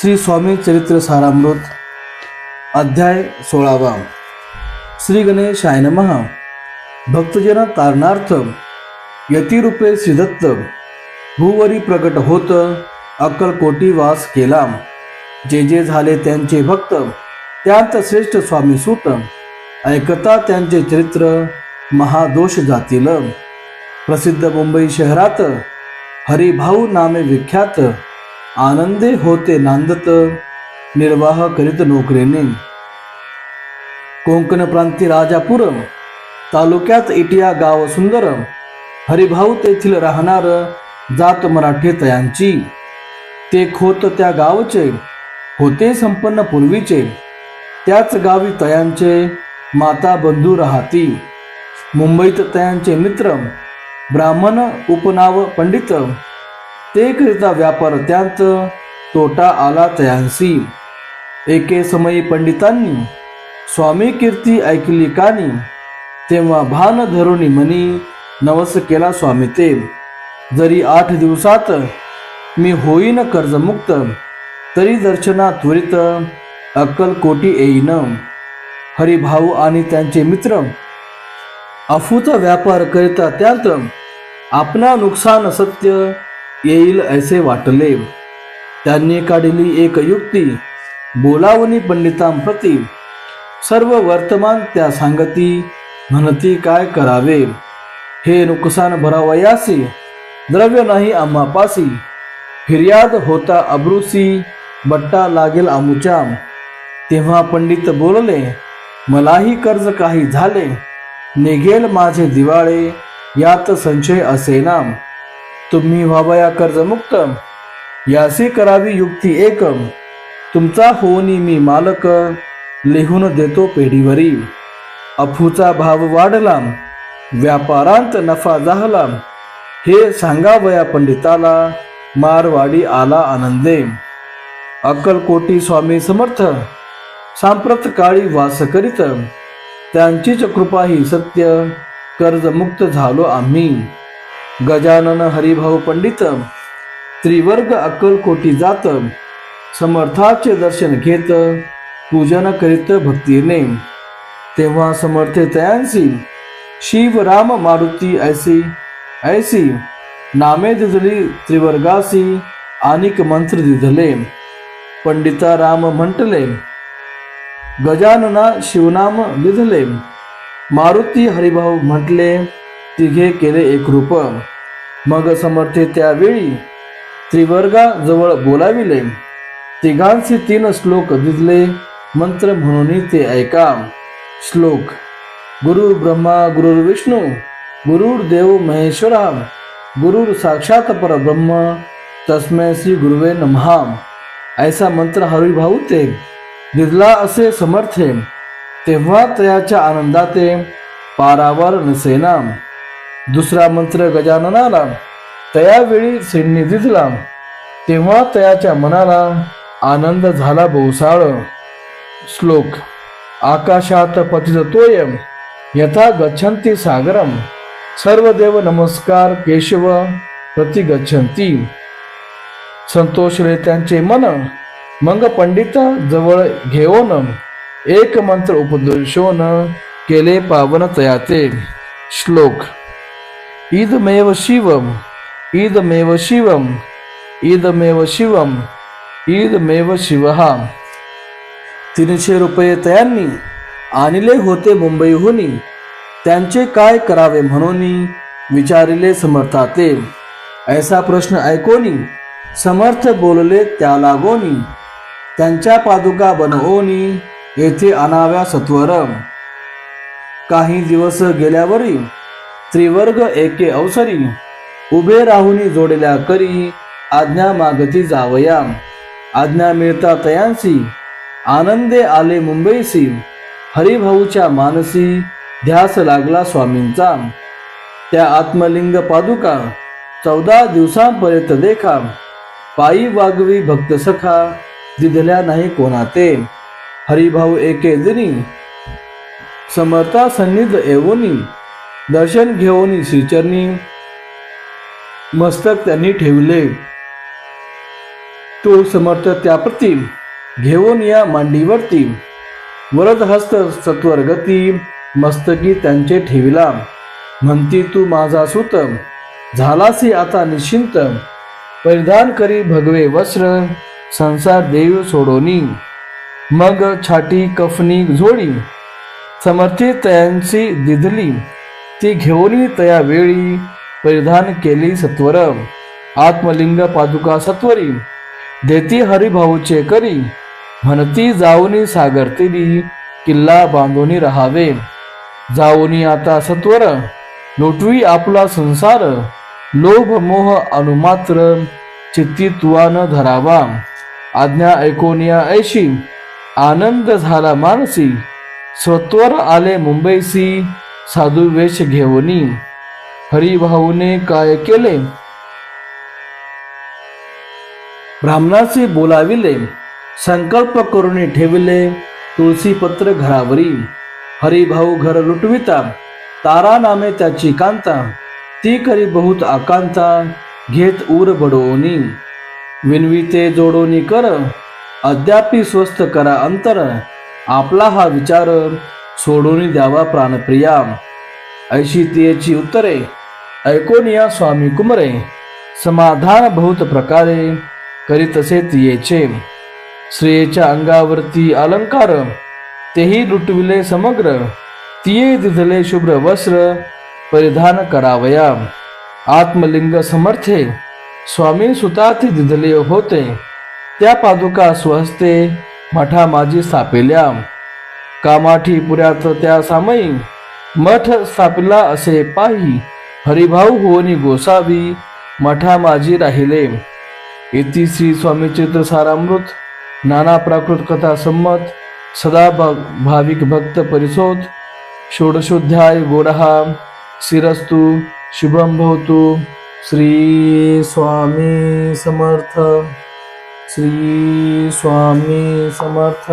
श्री स्वामी चरित्र सारामृत अध्याय सोळावा. श्री गणेशाय महा भक्तजन तारणार्थ यतिरूपे श्रीदत्त भूवरी प्रकट होत अक्कलकोटी वास केला. जे जे झाले त्यांचे भक्त त्यात श्रेष्ठ स्वामी सूत. ऐकता त्यांचे चरित्र महादोष जातील. प्रसिद्ध मुंबई शहरात हरिभाऊ नामे विख्यात आनंदे होते नांदत निर्वाह करीत नोकरीने. कोंकण प्रांती राजापूर तालुक्यात इटिया गाव सुंदर हरिभाऊ तेथील राहणार जात मराठी तयांची. ते खोत त्या गावचे होते संपन्न पूर्वीचे. त्याच गावी तयांचे माता बंधू राहती. मुंबईत तयांचे मित्र ब्राह्मण उपनाव पंडित ते करिता व्यापार त्यांत तोटा आला त्यांसी. एके समयी पंडितांनी स्वामी कीर्ती ऐकली कानी तेव्हा भान धरुणी मनी नवस केला स्वामी ते. जरी आठ दिवसात मी होईन कर्जमुक्त तरी दर्शना त्वरित अक्कलकोटी येईन. हरिभाऊ आणि त्यांचे मित्र अफूचा व्यापार करिता त्यात आपला नुकसान सत्य येईल असे वाटले. त्यांनी काढली एक युक्ती बोलावणी पंडितांप्रती. सर्व वर्तमान त्या सांगती म्हणती काय करावे? हे नुकसान भरावयासी द्रव्य नाही आम्हापासी. फिर्याद होता अब्रुसी बट्टा लागेल आमुच्या. तेव्हा पंडित बोलले मलाही कर्ज काही झाले निघेल माझे दिवाळे यात संशय असेना. तुम्ही व्हावया कर्जमुक्त यासी करावी युक्ती एक तुमचा होनी मी मालक. लिहून देतो पेढीवरी. अफूचा भाव वाढला व्यापारांत नफा झाला हे सांगावया पंडिताला. मारवाडी आला आनंदे. अक्कलकोटी स्वामी समर्थ. सांप्रत काळी वास करीत. त्यांचीच कृपा ही सत्य. कर्जमुक्त झालो आम्ही. गजानन हरिभाऊ पंडित त्रिवर्ग अक्कलकोटी जात समर्थाचे दर्शन घेत पूजन करीत भक्तीने. तेव्हा समर्थे तयांसी शिव राम मारुती ऐसी ऐसी नामे दिजली त्रिवर्गासी अनिक मंत्र दिधले पंडिता राम म्हटले गजानना शिवनाम दिधले मारुती हरिभाऊ म्हटले तिघे केले एक रूप. मग समर्थे त्यावेळी त्रिवर्गाजवळ बोलाविले. तिघांचे तीन श्लोक दिसले. मंत्र म्हणून ते ऐका. श्लोक गुरु ब्रह्मा गुरुर विष्णू गुरुर देव महेश्वरा गुरुर साक्षात परब्रह्म तस्मै श्री गुरुवे नमहा. ऐसा मंत्र हरिभाऊ ते दिसला असे समर्थे. तेव्हा त्याच्या आनंदाते पारावर नसेना. दुसरा मंत्र गजाननाला तयावेळी श्रींनी दिसला तेव्हा तयाच्या मनाला आनंद झाला बहुसाळ श्लोक आकाशात पतित तोयम यथा गच्छन्ति सागरम सर्व देव नमस्कार केशव प्रति गच्छन्ति. संतोषले त्यांचे मन मंग पंडित जवळ घेऊन एक मंत्र उपदेशोन केले पावन तयाते श्लोक ईदमेव शिवम ईदमेव शिवम ईदमेव शिवम ईदमेव शिवहा तीनशे रुपये तयांनी आणले होते मुंबईहून. त्यांचे काय करावे म्हणून विचारिले समर्थाते ऐसा प्रश्न ऐकोनी समर्थ बोलले त्या लागोनी त्यांच्या पादुका बनवोनी येथे आणाव्या सत्वर काही दिवस गेल्यावरी त्रिवर्ग एके अवसरी. उभे राहुनी जोडल्या करी आज्ञा मागती जावया. आज्ञा मिळता तयांसी आनंदे आले मुंबईसी. हरिभाऊच्या मानसी ध्यास लागला स्वामींचा. त्या आत्मलिंग पादुका चौदा दिवसांपर्यंत देखा. पायी वागवी भक्त सखा दिधल्या नाही कोणाते. हरिभाऊ एके दिनी समर्था सन्निध येऊनी दर्शन घेऊन श्रीचरणी मस्तक त्यांनी ठेवले. तो समर्थ त्याप्रती घेऊन या मांडीवरती. वरदहस्त सत्वर गती मस्तकी त्यांचे ठेविला. म्हणती तू माझा सुत झालासी आता निश्चिंत. परिधान करी भगवे वस्त्र संसार देव सोडोनी. मग छाटी कफनी झोडी समर्थी त्यांची दिधली. ती घेऊनी तया वेळी परिधान केली सत्वर आत्मलिंग पादुका सत्वरी. देती हरिभाऊचे करी. म्हणती जाऊनी सागरतिरी किल्ला बांधूनी राहावे. जाऊनी आता सत्वर. लोटवी आपला संसार. लोभ मोह अनुमात्र. चित्ती तुवान धरावा. आज्ञा ऐकोनिया ऐशी. आनंद झाला मानसी. स्वत्वर आले मुंबईसी. साधू वेश घेऊनी हरिभाऊने काय केले? ब्राह्मणाचे बोलाविले. संकल्प करून ठेविले. तुळशीपत्र घरावरी. हरिभाऊ घर लुटविता तारा नामे त्याची कांता. ती करी बहुत आकांता. घेत ऊर बडोनी. विनविते जोडोनी कर. अद्यापी स्वस्थ करा अंतर. आपला हा विचार. सोडून द्यावा प्राणप्रिया. ऐशी तियेची उत्तरे. ऐकून या स्वामी कुमरे. समाधान बहुत प्रकारे. करीतसे तियेचे. स्त्रियेच्या अंगावरती अलंकार. तेही लुटविले समग्र. तिये दिधले शुभ्र वस्त्र. परिधान करावया. आत्मलिंग समर्थे. स्वामी सुताती दिधले होते. त्या पादुका स्वहस्ते. मठा माझी कामाठी पुऱ्यात त्या सामयी मठ सापला असे पाही हरिभाऊ होनी गोसावी. मठा माझी राहिले. इति श्री स्वामी चित्र सारामृत नाना प्राकृत कथा संमत. सदा भाविक भक्त परिसोत. षोडशोध्याय गोडहा शिरस्तु. शुभम भवतु. श्री स्वामी समर्थ. श्री स्वामी समर्थ.